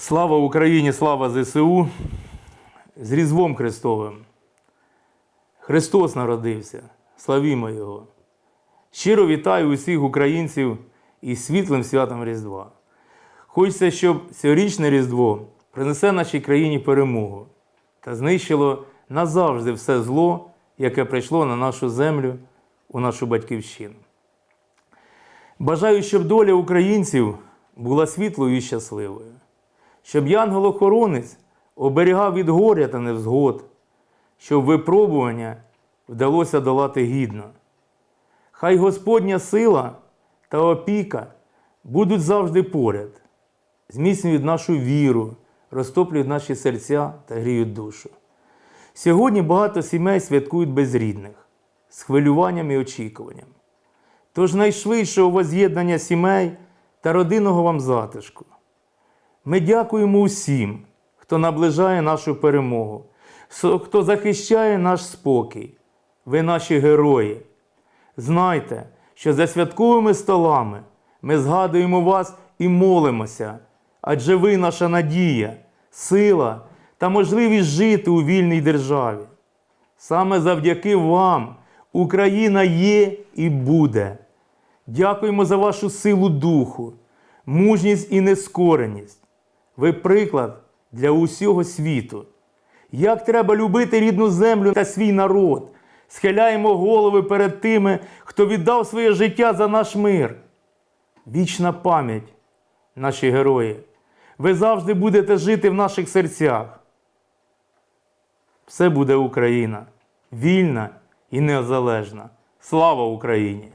Слава Україні, слава ЗСУ з Різдвом Христовим. Христос народився, славімо Його. Щиро вітаю усіх українців із світлим святом Різдва. Хочеться, щоб цьогорічне Різдво принесе нашій країні перемогу та знищило назавжди все зло, яке прийшло на нашу землю, у нашу батьківщину. Бажаю, щоб доля українців була світлою і щасливою, щоб янгол-охоронець оберігав від горя та невзгод, щоб випробування вдалося долати гідно. Хай Господня сила та опіка будуть завжди поряд, зміцнюють нашу віру, розтоплюють наші серця та гріють душу. Сьогодні багато сімей святкують без рідних, з хвилюванням і очікуванням. Тож найшвидшого воз'єднання сімей та родинного вам затишку. Ми дякуємо усім, хто наближає нашу перемогу, хто захищає наш спокій. Ви наші герої. Знайте, що за святковими столами ми згадуємо вас і молимося, адже ви наша надія, сила та можливість жити у вільній державі. Саме завдяки вам Україна є і буде. Дякуємо за вашу силу духу, мужність і нескореність. Ви приклад для усього світу. Як треба любити рідну землю та свій народ. Схиляємо голови перед тими, хто віддав своє життя за наш мир. Вічна пам'ять, наші герої. Ви завжди будете жити в наших серцях. Все буде Україна, вільна і незалежна. Слава Україні!